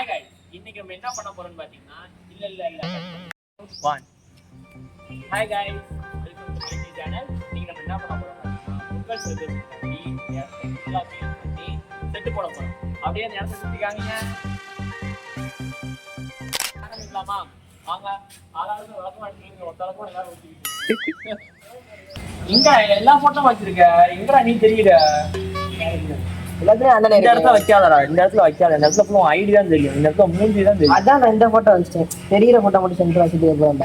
Hi guys. இன்னைக்கு நம்ம என்ன பண்ண போறோம்னு பாத்தீங்கன்னா இல்ல இல்ல இல்ல. One hi guys. Welcome to KG channel இன்னைக்கு நம்ம என்ன பண்ண போறோம் பாத்தீங்கன்னா பொங்கல் செலிப்ரேஷன் பண்ணி ஃபுல்லா க்ளீன் பண்ணி செட்டு போட போறோம். அப்படியே அந்த இடத்த சுத்தி ஆரம்பிக்கலாமா? வாங்க. ஆளாளுக்கு விளக்கம் அடிக்கிறீங்க ஒருத்தர கூட எல்லாரும் ஊத்திக்கிட்டு எங்க எல்லா போட்டோ வச்சிருக்க? எங்கடா நீ தெரியல எல்லாத்துலயும் அண்ணன் இந்த இடத்துல வைக்காதடா இந்த இடத்துல வைக்காத இந்த இடத்துல ஃபுல்லா ஐடி தான் தெரியும் இந்த இடத்துல மூஞ்சி தான் தெரியும். அதான் நான் இந்த போட்டோ வச்சிட்டேன் தெரியிற மட்டும் சென்டர் வச்சுட்டு அப்ப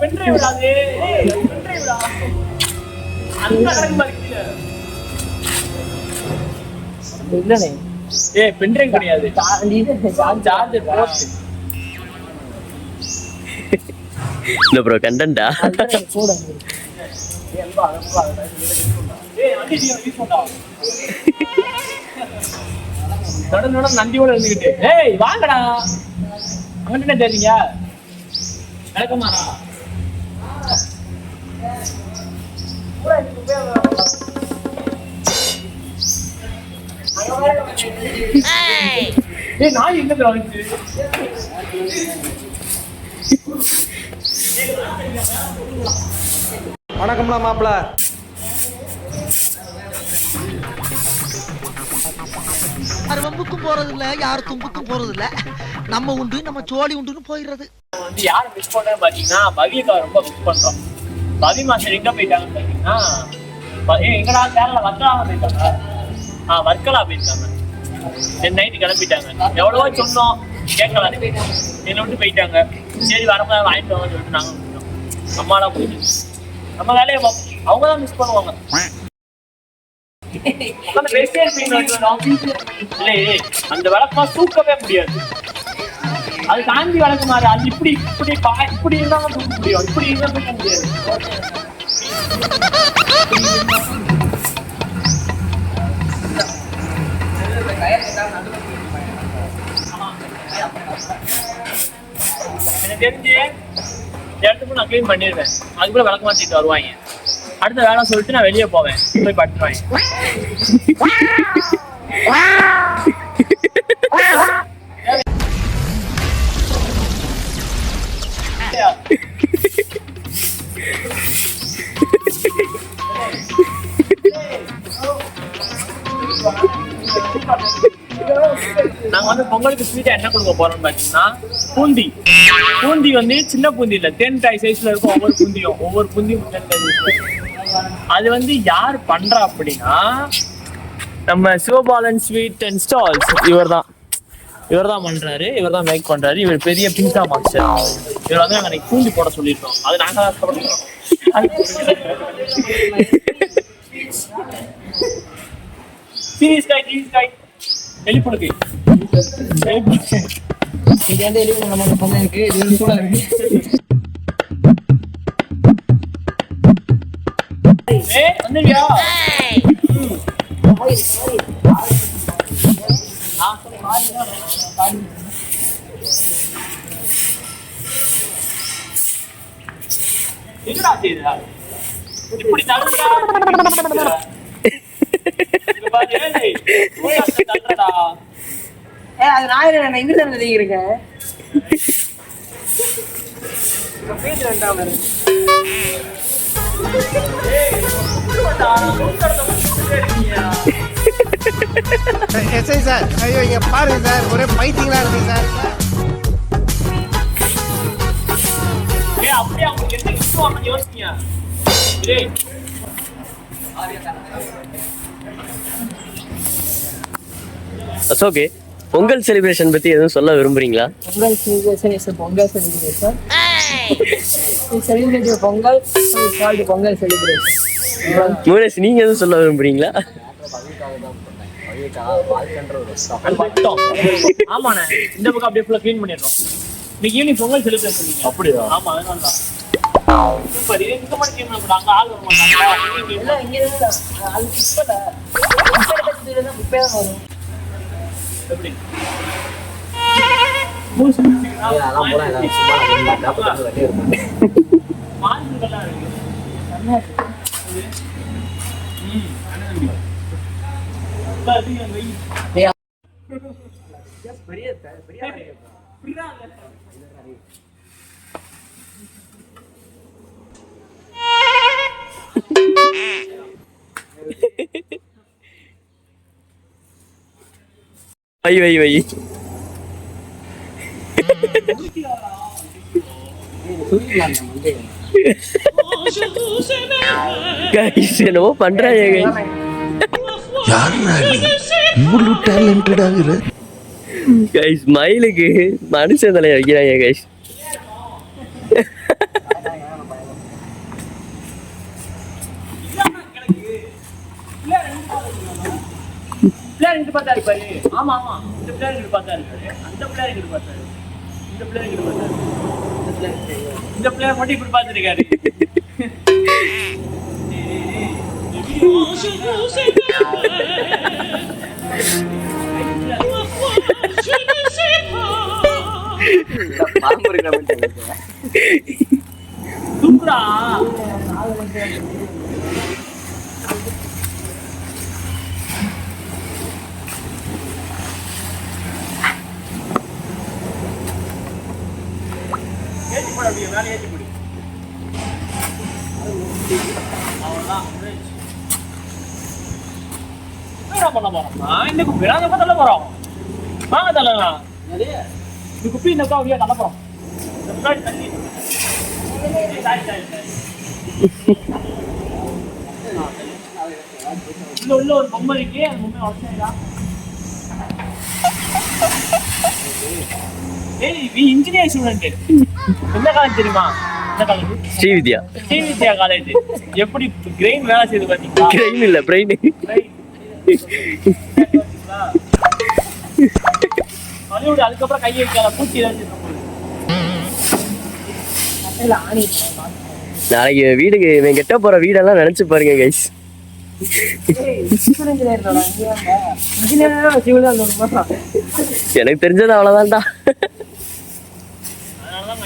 பென்ட்ரைவ் விடாது பென்ட்ரைவ் விடா அந்த கணக்கு மாதிரி கீழே. இல்லனே ஏய் பென்ட்ரைவ் கிடையாது சார்ஜர் போட்டு இல்ல ப்ரோ நடு நந்தியோட இருந்துகிட்டு. ஏய் வாங்கடா. அங்கிட்ட என்ன தெரியுங்க நடக்குமாடா ஏய். நாய் எங்க வந்துச்சு வணக்கம்லாம் மாப்பிள்ள யார் வம்புக்கும் போறது இல்ல யார் தும்புக்கும் போறது இல்ல நம்ம உண்டு நம்ம சோழி உண்டுன்னு போயிடுறது. வந்து யார் மிஸ் பண்றேன்னு பாத்தீங்கன்னா பவியக்கா ரொம்ப மிஸ் பண்றோம். பவி மாஸ்டர் எங்க போயிட்டாங்கன்னு பாத்தீங்கன்னா எங்கடா கேரளா வர்க்கலா போயிட்டாங்க ஆ வர்க்கலா போயிருக்காங்க. சரி நைட்டு கிளம்பிட்டாங்க. எவ்வளவோ சொன்னோம் கேட்கல. என்னை விட்டு போயிட்டாங்க. சரி வரும்போது வாங்கிட்டு வாங்க சொல்லிட்டு நாங்க. அம்மாலாம் போயிட்டு நம்ம வேலையை பார்ப்போம் அவங்க தான் மிஸ் பண்ணுவாங்க. அந்த விளக்கமா தூக்கவே முடியாது. அது தாண்டி வழக்கு அது இப்படி இப்படி பா இப்படி இருந்தா தான் தூக்க முடியும். இப்படி இருந்தால் தூக்க முடியாது. எனக்கு தெரிஞ்சு இந்த இடத்துக்கு நான் க்ளீன் பண்ணிடுவேன். அதுக்குள்ள விளக்கு மாத்திட்டு வருவாங்க. அடுத்த வேலை சொல்லிட்டு நான் வெளியே போவேன். போய் படுத்துருவாங்க. நாங்க வந்து பொங்கலுக்கு ஸ்வீட்டா என்ன கொடுக்க போறோம்னு பாத்தீங்கன்னா பூந்தி. பூந்தி வந்து சின்ன பூந்தி இல்ல தேன் டாய் சைஸ்ல இருக்கும் ஒவ்வொரு பூந்தியும். ஒவ்வொரு பூந்தியும் தேன் டாய் அது வந்து யார் பண்றா அப்படின்னா நம்ம சிவபாலன் ஸ்வீட் அண்ட் ஸ்டால்ஸ் இவர் தான் இவர் தான் பண்றாரு இவர் தான் மேக் பண்றாரு. இவர் பெரிய பீஸா மாஸ்டர் இவர் வந்து நாங்க அன்னைக்கு பூந்தி போட சொல்லியிருக்கோம். அது நாங்க தான் கஷ்டப்படுறோம் சீரியஸ் காய் சீரியஸ் காய் வெளிப்படுக்கு வெளிப்படுக்கு இங்க வந்து எழுதி நம்ம பொண்ணு இருக்கு இது வந்து சூடா இருக்கு ஏய் வந்துருவியா பாரு, ஏய், சூடாக்க தள்ளுடா. ஏ அது நான் என்ன இங்க தான். எஸ்ஐ சார் ஐயோ இங்க பாருங்க சார் ஒரே பைத்தியங்களா இருக்கு சார். அப்படியே அவங்களுக்கு என்ன இஷ்டம் யோசிங்க டேய் ஓகே பொங்கல் செலிப்ரேஷன் பத்தி எதுவும் சொல்ல விரும்புறீங்களா? Pongal celebration is Pongal celebration celebrate Pongal called Pongal celebration Mukesh நீங்க எதுவும் சொல்ல விரும்புறீங்களா? ஆமாண்ணே இந்த பக்கம் அப்படியே ஃபுல்லா க்ளீன் பண்ணிடுறோம். இன்னைக்கு ஈவினிங் பொங்கல் செலிப்ரேட் பண்ணீங்க அப்படியா? ஆமா அதனால தான் சூப்பர் இது கேம் ஆள் வர இங்க எல்லாம் இங்கே தான் அது இப்பல இப்பல வரும். எப்படி? முடிச்சீங்களா? வை வை வை. கைஸ் என்னவோ பண்றாங்க. கைஸ் மயிலுக்கு மனுஷன் தலையை வைக்கிறாங்க கைஸ் பிள்ளையார் இங்கிட்டு பார்த்தா இருப்பாரு ஆமா ஆமா. இந்த பிள்ளையார் இங்கிட்டு பார்த்தா இருப்பாரு அந்த பிள்ளையார் இங்கிட்டு பார்த்தாரு. இந்த பிள்ளையார் இங்கிட்டு பார்த்தாரு. இந்த பிள்ளையார் மட்டும் இப்படி பார்த்துருக்காரு. பாம்பு இருக்கிற மாதிரி தெரியுது. தூக்குடா ஏத்தி போட அப்படியே மேலே ஏத்தி போடு. முடிஞ்சுச்சு. என்ன பண்ண தள்ள போறோம்? வாங்க தள்ளலாம். இந்த குப்பி இந்த தள்ள போறோம். இந்த உள்ள ஒரு பொம்மை இருக்கு அந்த பொம்மை உடச்சா ஏய் நீ இன்ஜினியர் ஸ்டூடெண்ட் எந்த காலேஜ் தெரியுமா? ஸ்ரீவித்யா. ஸ்ரீவித்யா காலேஜ் எப்படி கிரெயின் வேலை செய்யுது பாத்தீங்களா? கிரெயின் இல்ல பிரெயின் ஹாலிவுட் அதுக்கப்புறம் கை வைக்காத பூச்சி நாளைக்கு வீடுக்கு இவன் கெட்ட போற வீடெல்லாம் நினைச்சு பாருங்க கைஸ் எனக்கு தெரிஞ்சது அவ்வளவுதான்டா.